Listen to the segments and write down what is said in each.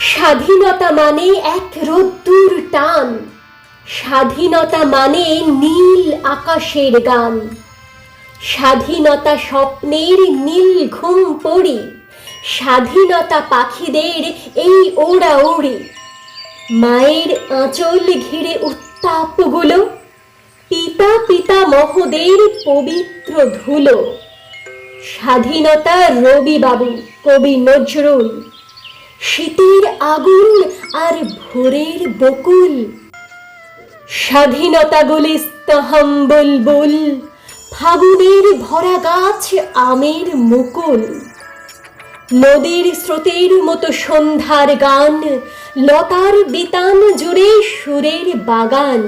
স্বাধীনতা মানে এক রোদ্দুর টান। স্বাধীনতা মানে নীল আকাশের গান। স্বাধীনতা স্বপ্নের নীল ঘুম পড়ি। স্বাধীনতা পাখিদের এই ওড়া ওড়ি মায়ের আঁচল ঘিরে উত্তাপগুলো, পিতা পিতা মহোদের পবিত্র ধুলো। স্বাধীনতা রবিবাবু, কবি নজরুল। শীতের আগুন আর ভোরের বকুল। স্বাধীনতা গুলিস্তাহাম বুলবুল, ফাগুনের ভরা গাছ আমের মুকুল। নদীর স্রোতের মতো সন্ধ্যার গান, লতার বিতান জুড়ে সুরের বাগান।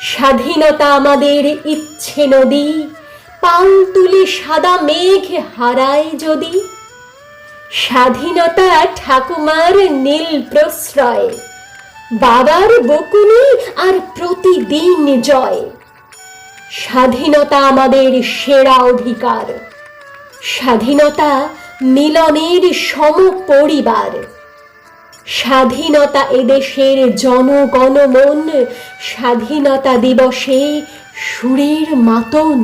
স্বাধীনতা আমাদের ইচ্ছে নদী, পাল তুলে সাদা মেঘ হারায় যদি স্বাধীনতা ঠাকুমার নীল প্রশ্রয়, বাবার বকুনি আর প্রতিদিন জয়। স্বাধীনতা আমাদের সেরা অধিকার, স্বাধীনতা মিলনের সম পরিবার স্বাধীনতা এদেশের জনগণমন, স্বাধীনতা দিবসে সুরের মাতন।